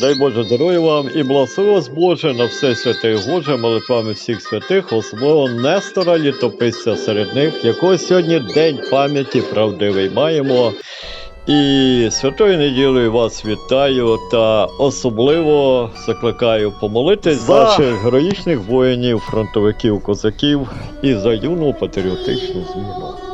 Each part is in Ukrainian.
Дай Боже здоров'я вам і благослови вас Боже на все святе і Боже, молитвами всіх святих, особливо Нестора літописця серед них, якого сьогодні день пам'яті правдивий маємо. І святою неділею вас вітаю та особливо закликаю помолитись за наших героїчних воїнів, фронтовиків, козаків і за юну патріотичну зміну.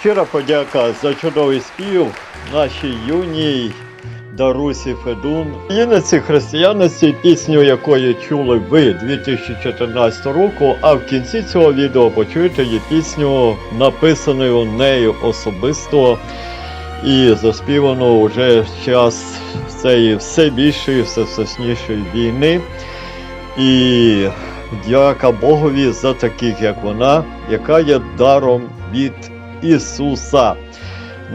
Щира подяка за чудовий спів нашій юній Дарусі Федун. Юниці християності, пісню якої чули ви 2014 року, а в кінці цього відео почуєте її пісню, написану нею особисто і заспівану вже в час цієї все більшої, все соснішої війни. І дяка Богові за таких, як вона, яка є даром від Ісуса,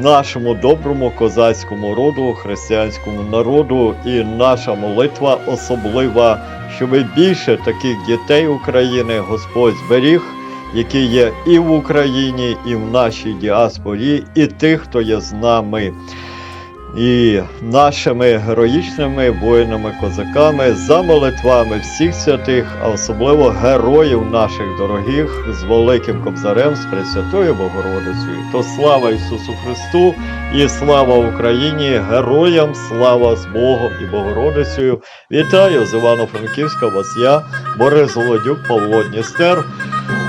нашому доброму козацькому роду, християнському народу, і наша молитва особлива, щоб більше таких дітей України Господь зберіг, які є і в Україні, і в нашій діаспорі, і тих, хто є з нами. І нашими героїчними воїнами-козаками за молитвами всіх святих, а особливо героїв наших дорогих з Великим Кобзарем, з Пресвятою Богородицею. То слава Ісусу Христу і слава Україні! Героям слава з Богом і Богородицею! Вітаю з Івано-Франківська вас я, Борис Володюк, Павло Дністер.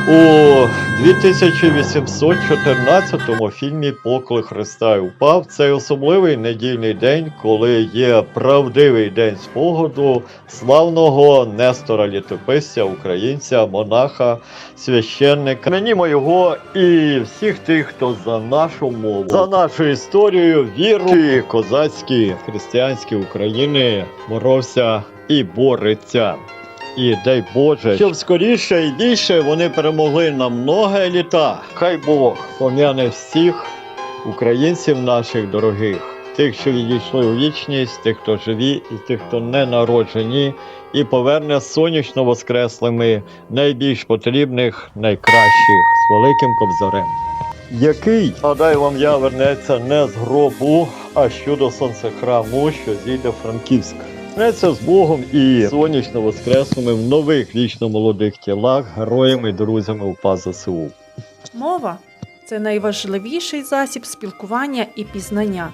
У 2814 фільмі Поклик Христа і упав цей особливий недільний день, коли є правдивий день спогаду славного Нестора Літописця, українця, монаха, священника. Менімо його і всіх тих, хто за нашу мову, за нашу історію, віру козацькі християнські України боровся і бореться. І дай Боже, щоб скоріше і більше вони перемогли на много літа. Хай Бог пом'яне всіх українців наших дорогих, тих, що відійшли у вічність, тих, хто живі, і тих, хто не народжені, і поверне сонячно воскреслими найбільш потрібних, найкращих з великим кобзарем. Який, гадаю вам я, вернеться не з гробу, а щодо сонцехраму, що зійде в Франківськ. З Богом і сонячно воскресними в нових вічно молодих тілах, героями і друзями УПА ЗСУ. Мова це найважливіший засіб спілкування і пізнання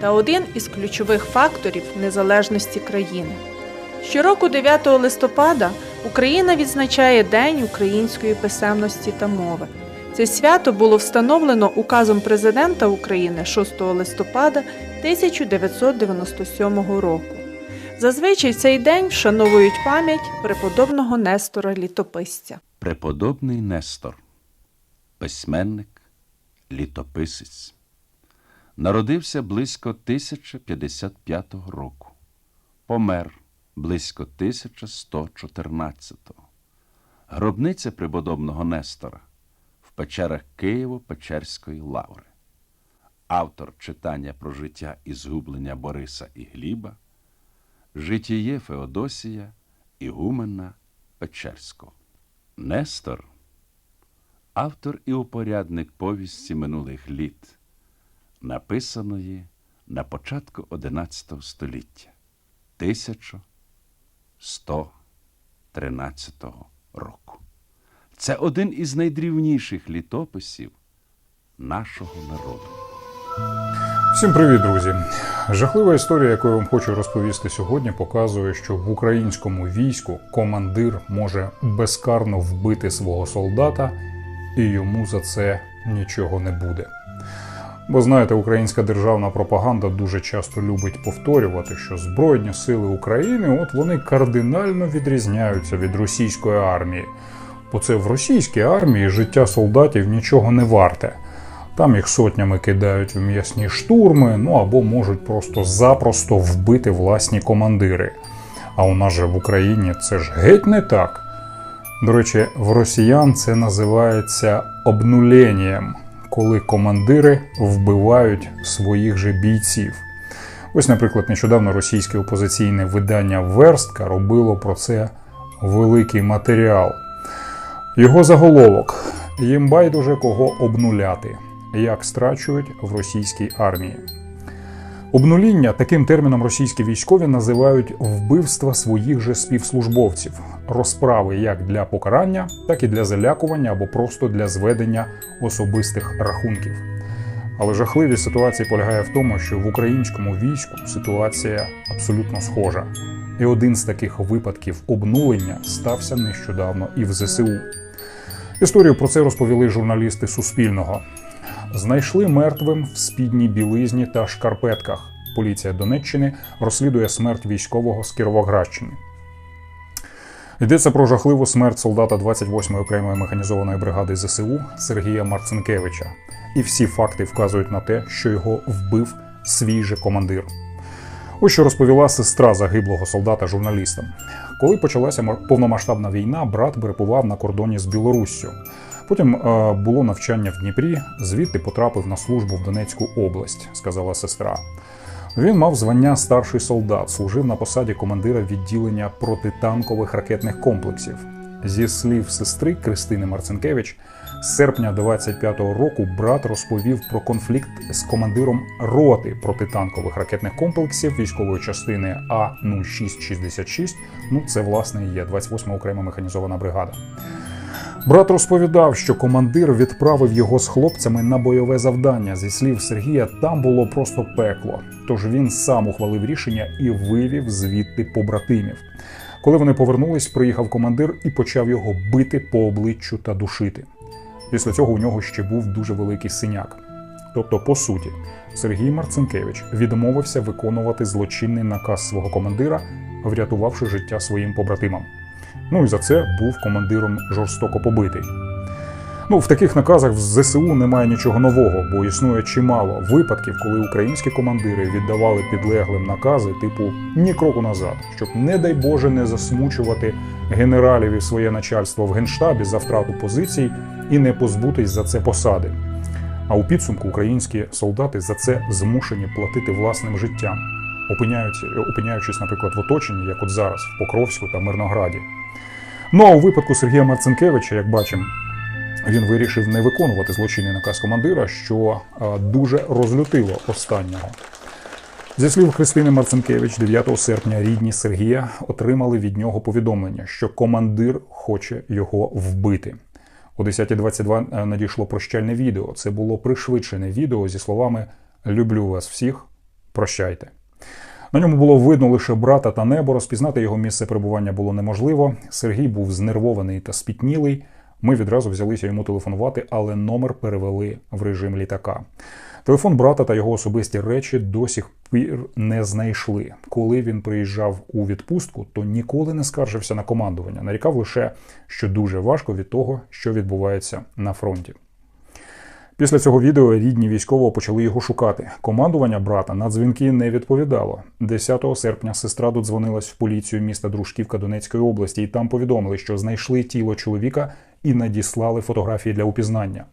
та один із ключових факторів незалежності країни. Щороку 9 листопада Україна відзначає День української писемності та мови. Це свято було встановлено указом президента України 6 листопада 1997 року. Зазвичай цей день вшановують пам'ять преподобного Нестора Літописця. Преподобний Нестор, письменник, літописець, народився близько 1055 року, помер близько 1114. Гробниця преподобного Нестора в печерах Києво-Печерської лаври. Автор читання про життя і згублення Бориса і Гліба, житіє Феодосія, Ігумена Печерського. Нестор автор і упорядник повісті минулих літ, написаної на початку XI століття 1113 року. Це один із найдрівніших літописів нашого народу. Всім привіт, друзі! Жахлива історія, яку я вам хочу розповісти сьогодні, показує, що в українському війську командир може безкарно вбити свого солдата, і йому за це нічого не буде. Бо знаєте, українська державна пропаганда дуже часто любить повторювати, що Збройні сили України от вони кардинально відрізняються від російської армії. Бо це в російській армії життя солдатів нічого не варте. Там їх сотнями кидають в м'ясні штурми, ну або можуть просто запросто вбити власні командири. А у нас же в Україні це ж геть не так. До речі, в росіян це називається обнуленням, коли командири вбивають своїх же бійців. Ось, наприклад, нещодавно російське опозиційне видання Верстка робило про це великий матеріал. Його заголовок їм байдуже кого обнуляти, як страчують в російській армії. Обнуління таким терміном російські військові називають вбивства своїх же співслужбовців, розправи як для покарання, так і для залякування або просто для зведення особистих рахунків. Але жахливість ситуації полягає в тому, що в українському війську ситуація абсолютно схожа. І один з таких випадків обнулення стався нещодавно і в ЗСУ. Історію про це розповіли журналісти Суспільного. Знайшли мертвим в спідній білизні та шкарпетках. Поліція Донеччини розслідує смерть військового з Кіровоградщини. Йдеться про жахливу смерть солдата 28-ї окремої механізованої бригади ЗСУ Сергія Марцинкевича. І всі факти вказують на те, що його вбив свій же командир. Ось що розповіла сестра загиблого солдата журналістам. Коли почалася повномасштабна війна, брат перебував на кордоні з Білоруссю. Потім е, було навчання в Дніпрі, звідти потрапив на службу в Донецьку область, сказала сестра. Він мав звання старший солдат, служив на посаді командира відділення протитанкових ракетних комплексів. Зі слів сестри Кристини Марцинкевич, з серпня 25-го року брат розповів про конфлікт з командиром роти протитанкових ракетних комплексів військової частини А 0666. Ну, це власне є 28 окрема механізована бригада. Брат розповідав, що командир відправив його з хлопцями на бойове завдання. Зі слів Сергія, там було просто пекло. Тож він сам ухвалив рішення і вивів звідти побратимів. Коли вони повернулись, приїхав командир і почав його бити по обличчю та душити. Після цього у нього ще був дуже великий синяк. Тобто, по суті, Сергій Марцинкевич відмовився виконувати злочинний наказ свого командира, врятувавши життя своїм побратимам. Ну і за це був командиром жорстоко побитий. Ну, в таких наказах в ЗСУ немає нічого нового, бо існує чимало випадків, коли українські командири віддавали підлеглим накази, типу ні кроку назад, щоб, не дай Боже, не засмучувати генералів і своє начальство в генштабі за втрату позицій і не позбутись за це посади. А у підсумку українські солдати за це змушені платити власним життям, опиняються, опиняючись, наприклад, в оточенні, як от зараз, в Покровську та Мирнограді. Ну а у випадку Сергія Марцинкевича, як бачимо, він вирішив не виконувати злочинний наказ командира, що е, дуже розлютило останнього. Зі слів Христини Марцинкевич, 9 серпня рідні Сергія отримали від нього повідомлення, що командир хоче його вбити. О 10.22 надійшло прощальне відео. Це було пришвидшене відео зі словами Люблю вас всіх, прощайте. На ньому було видно лише брата та небо. Розпізнати його місце перебування було неможливо. Сергій був знервований та спітнілий. Ми відразу взялися йому телефонувати, але номер перевели в режим літака. Телефон брата та його особисті речі до сих пір не знайшли. Коли він приїжджав у відпустку, то ніколи не скаржився на командування, нарікав лише, що дуже важко від того, що відбувається на фронті. Після цього відео рідні військового почали його шукати. Командування брата на дзвінки не відповідало. 10 серпня сестра додзвонилась в поліцію міста Дружківка Донецької області, і там повідомили, що знайшли тіло чоловіка і надіслали фотографії для упізнання.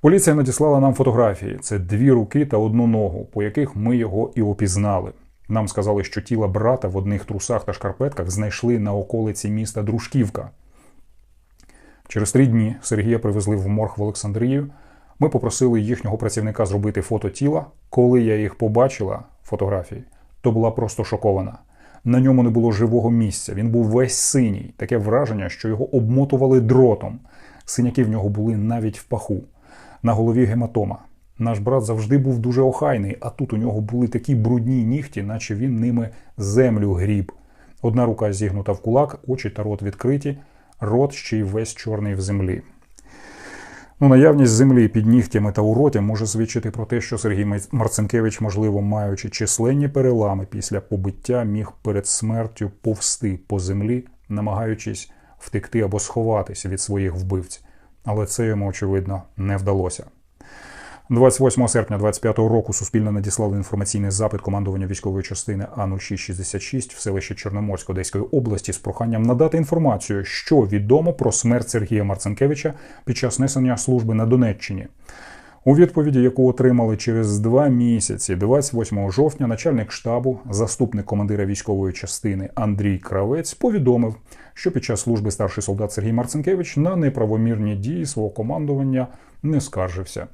Поліція надіслала нам фотографії: це дві руки та одну ногу, по яких ми його і опізнали. Нам сказали, що тіло брата в одних трусах та шкарпетках знайшли на околиці міста Дружківка. Через три дні Сергія привезли в морг в Олександрію. Ми попросили їхнього працівника зробити фото тіла. Коли я їх побачила, фотографії, то була просто шокована. На ньому не було живого місця. Він був весь синій. Таке враження, що його обмотували дротом. Синяки в нього були навіть в паху. На голові гематома. Наш брат завжди був дуже охайний, а тут у нього були такі брудні нігті, наче він ними землю гріб. Одна рука зігнута в кулак, очі та рот відкриті, рот ще й весь чорний в землі. Ну, наявність землі під нігтями та у роті може свідчити про те, що Сергій Марцинкевич, можливо, маючи численні перелами після побиття, міг перед смертю повсти по землі, намагаючись втекти або сховатися від своїх вбивць. Але це йому, очевидно, не вдалося. 28 серпня 25 року Суспільне надіслало інформаційний запит командування військової частини А0666 в селищі Чорноморськ Одеської області з проханням надати інформацію, що відомо про смерть Сергія Марцинкевича під час несення служби на Донеччині. У відповіді, яку отримали через два місяці, 28 жовтня, начальник штабу, заступник командира військової частини Андрій Кравець повідомив, що під час служби старший солдат Сергій Марцинкевич на неправомірні дії свого командування не скаржився.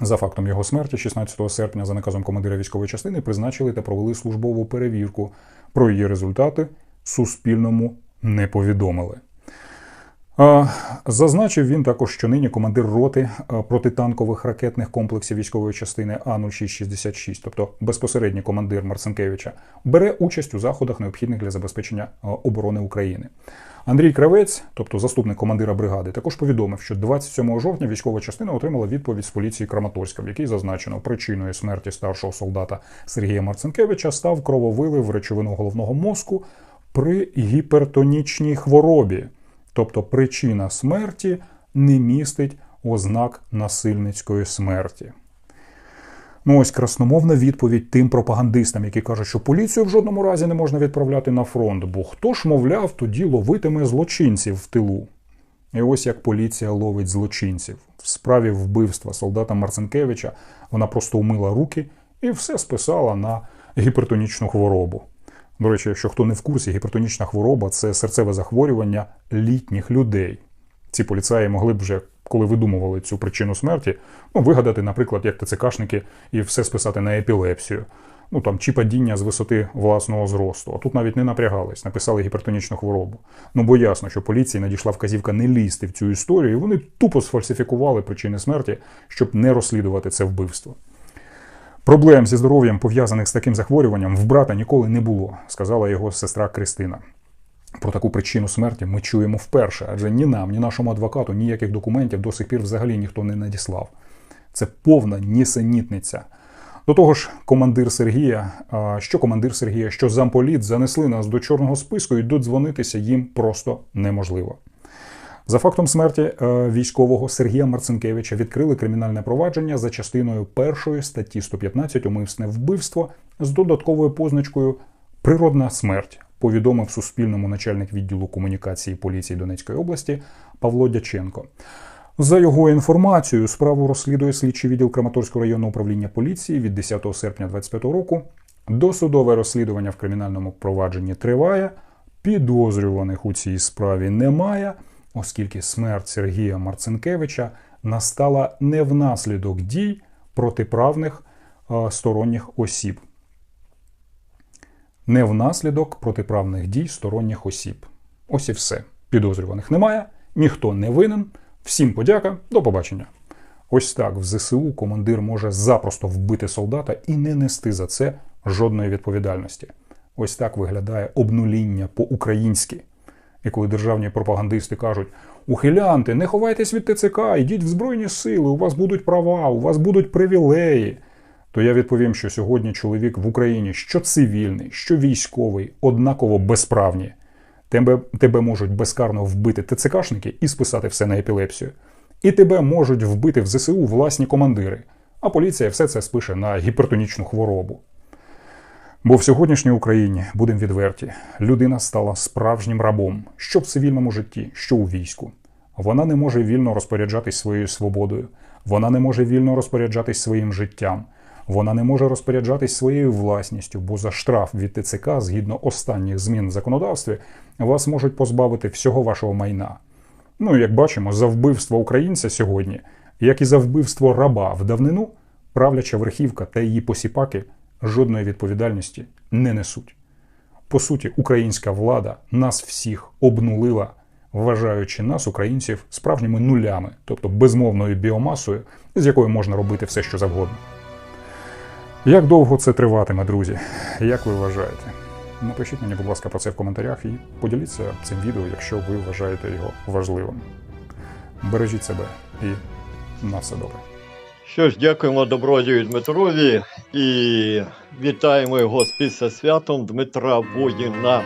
За фактом його смерті, 16 серпня, за наказом командира військової частини, призначили та провели службову перевірку. Про її результати Суспільному не повідомили. Зазначив він також, що нині командир роти протитанкових ракетних комплексів військової частини А0666, тобто безпосередній командир Марцинкевича, бере участь у заходах, необхідних для забезпечення оборони України. Андрій Кравець, тобто заступник командира бригади, також повідомив, що 27 жовтня військова частина отримала відповідь з поліції Краматорська, в якій зазначено, причиною смерті старшого солдата Сергія Марцинкевича став крововилив речовину головного мозку при гіпертонічній хворобі. Тобто причина смерті не містить ознак насильницької смерті. Ну ось красномовна відповідь тим пропагандистам, які кажуть, що поліцію в жодному разі не можна відправляти на фронт, бо хто ж, мовляв, тоді ловитиме злочинців в тилу. І ось як поліція ловить злочинців. В справі вбивства солдата Марцинкевича вона просто умила руки і все списала на гіпертонічну хворобу. До речі, якщо хто не в курсі, гіпертонічна хвороба це серцеве захворювання літніх людей. Ці поліцаї могли б вже, коли видумували цю причину смерті, ну, вигадати, наприклад, як ТЦКшники, і все списати на епілепсію. Ну там чи падіння з висоти власного зросту. А тут навіть не напрягались, написали гіпертонічну хворобу. Ну бо ясно, що поліції надійшла вказівка не лізти в цю історію, і вони тупо сфальсифікували причини смерті, щоб не розслідувати це вбивство. Проблем зі здоров'ям, пов'язаних з таким захворюванням, в брата ніколи не було, сказала його сестра Кристина. Про таку причину смерті ми чуємо вперше, адже ні нам, ні нашому адвокату ніяких документів до сих пір взагалі ніхто не надіслав. Це повна нісенітниця. До того ж, командир Сергія, що командир Сергія, що замполіт занесли нас до чорного списку і додзвонитися їм просто неможливо. За фактом смерті е, військового Сергія Марцинкевича відкрили кримінальне провадження за частиною першої статті 115 умисне вбивство з додатковою позначкою Природна смерть. Повідомив Суспільному начальник відділу комунікації поліції Донецької області Павло Дяченко. За його інформацією, справу розслідує слідчий відділ Краматорського районного управління поліції від 10 серпня 2025 року. Досудове розслідування в кримінальному провадженні триває. Підозрюваних у цій справі немає, оскільки смерть Сергія Марцинкевича настала не внаслідок дій протиправних е, сторонніх осіб. Не внаслідок протиправних дій сторонніх осіб. Ось і все. Підозрюваних немає, ніхто не винен. Всім подяка, до побачення. Ось так в ЗСУ командир може запросто вбити солдата і не нести за це жодної відповідальності. Ось так виглядає обнуління по-українськи. І коли державні пропагандисти кажуть: ухилянти, не ховайтесь від ТЦК, йдіть в Збройні сили, у вас будуть права, у вас будуть привілеї. То я відповім, що сьогодні чоловік в Україні, що цивільний, що військовий, однаково безправні. Тебе, тебе можуть безкарно вбити ТЦКшники і списати все на епілепсію. І тебе можуть вбити в ЗСУ власні командири, а поліція все це спише на гіпертонічну хворобу. Бо в сьогоднішній Україні, будемо відверті, людина стала справжнім рабом, що в цивільному житті, що у війську. Вона не може вільно розпоряджатись своєю свободою, вона не може вільно розпоряджатись своїм життям, вона не може розпоряджатись своєю власністю, бо за штраф від ТЦК, згідно останніх змін в законодавстві, вас можуть позбавити всього вашого майна. Ну, як бачимо, за вбивство українця сьогодні, як і за вбивство раба в давнину, правляча верхівка та її посіпаки жодної відповідальності не несуть. По суті, українська влада нас всіх обнулила, вважаючи нас, українців, справжніми нулями, тобто безмовною біомасою, з якою можна робити все, що завгодно. Як довго це триватиме, друзі? Як ви вважаєте? Напишіть мені, будь ласка, про це в коментарях і поділіться цим відео, якщо ви вважаєте його важливим. Бережіть себе і на все добре. Що ж, дякуємо добродію Дмитрові і вітаємо його з після святом Дмитра Воїна.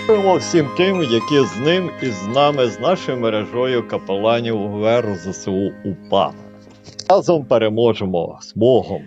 Дякуємо всім тим, які з ним і з нами, з нашою мережою капеланів УВР ЗСУ УПА. Разом переможемо з Богом.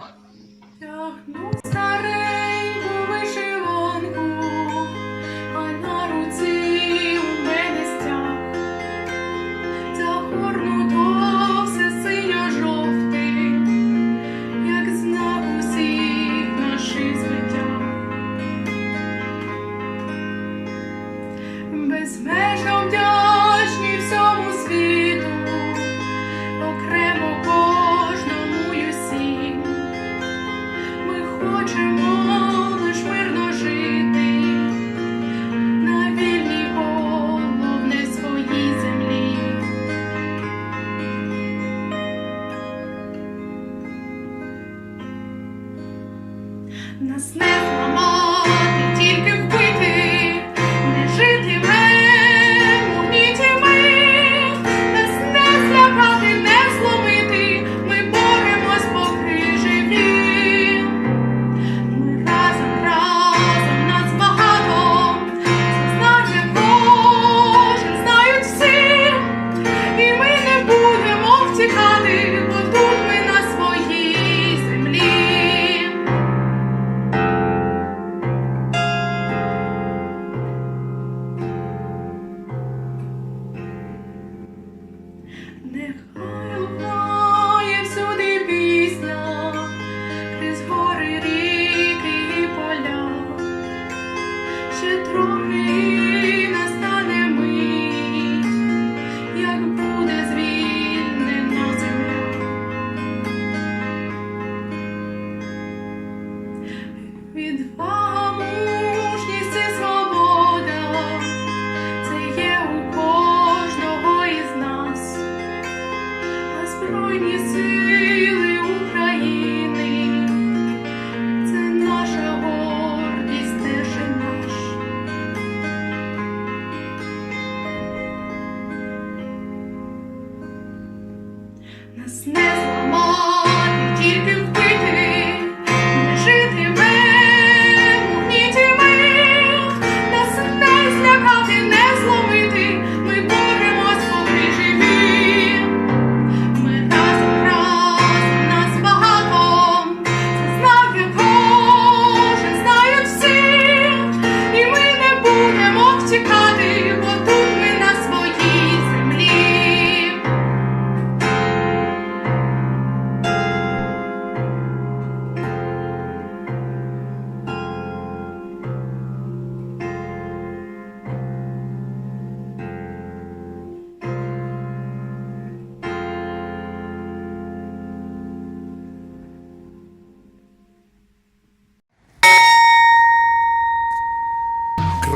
Нас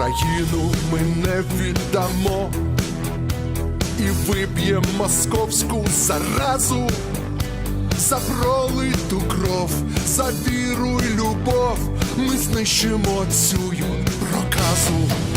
Країну ми не віддамо і виб'ємо московську заразу. за пролиту кров, за віру й любов. Ми знищимо цю проказу.